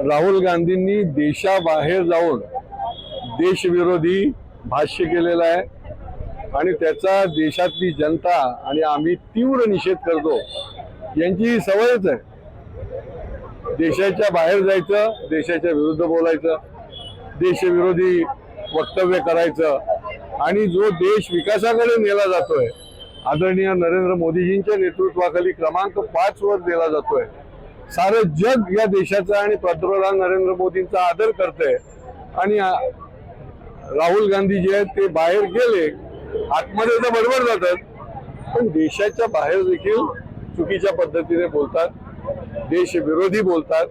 राहुल गांधींनी देशाबाहेर जाऊन देशविरोधी भाष्य केलेलं आहे. आणि त्याचा देशातली जनता आणि आम्ही तीव्र निषेध करतो. यांची ही सवयच आहे. देशाच्या बाहेर जायचं देशाच्या विरुद्ध बोलायचं देशविरोधी वक्तव्य करायचं. आणि जो देश विकासाकडे नेला जातोय आदरणीय नरेंद्र मोदीजींच्या नेतृत्वाखाली क्रमांक पाच वर नेला जातोय. सारं जग या देशाचा आणि पंतप्रधान नरेंद्र मोदींचा आदर करतंय. आणि राहुल गांधी जे आहेत ते बाहेर गेले आतमध्ये तर बरोबर जातात. पण देशाच्या बाहेर देखील चुकीच्या पद्धतीने बोलतात देशविरोधी बोलतात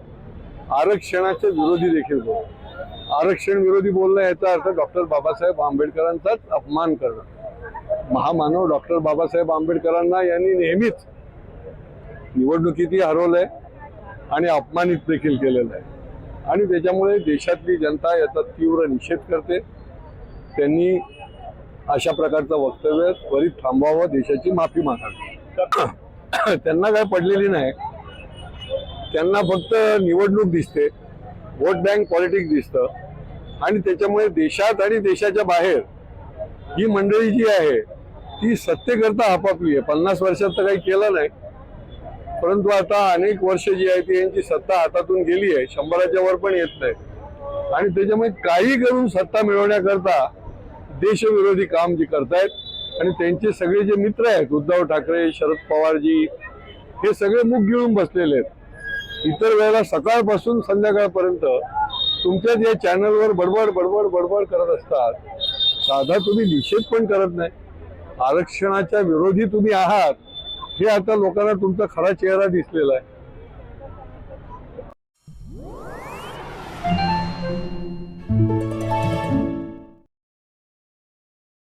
आरक्षणाच्या विरोधी देखील बोलतात. आरक्षण विरोधी बोलणं याचा अर्थ डॉक्टर बाबासाहेब आंबेडकरांचाच अपमान करणं. महामानव डॉक्टर बाबासाहेब आंबेडकरांना यांनी नेहमीच निवडणुकीतही हरवलंय. आणि अपमानित देखील केलेलं आहे. आणि त्याच्यामुळे देशातली जनता याचा तीव्र निषेध करते. त्यांनी अशा प्रकारचं वक्तव्य त्वरित थांबवावं देशाची माफी मागावी. त्यांना काय पडलेली नाही. त्यांना फक्त निवडणूक दिसते वोट बँक पॉलिटिक्स दिसतं. आणि त्याच्यामुळे देशात आणि देशाच्या बाहेर ही मंडळी जी आहे ती सत्तेकरता आपापली आहे. पन्नास वर्षात तर काही केलं नाही. परंतु आता अनेक वर्ष जी आहे ती यांची सत्ता हातातून गेली आहे. शंभराच्या वर पण येत नाही. आणि त्याच्यामुळे काही करून सत्ता मिळवण्याकरता देशविरोधी काम जे करतायत आणि त्यांचे सगळे जे मित्र आहेत उद्धव ठाकरे शरद पवारजी हे सगळे मुख गिळून बसलेले आहेत. इतर वेळेला सकाळपासून संध्याकाळपर्यंत तुमच्याच या चॅनलवर बडबड बडबड बडबड करत असतात. साधा तुम्ही निषेध पण करत नाही. आरक्षणाच्या विरोधी तुम्ही आहात. हे आता लोकांना तुमचा खरा चेहरा दिसलेला आहे.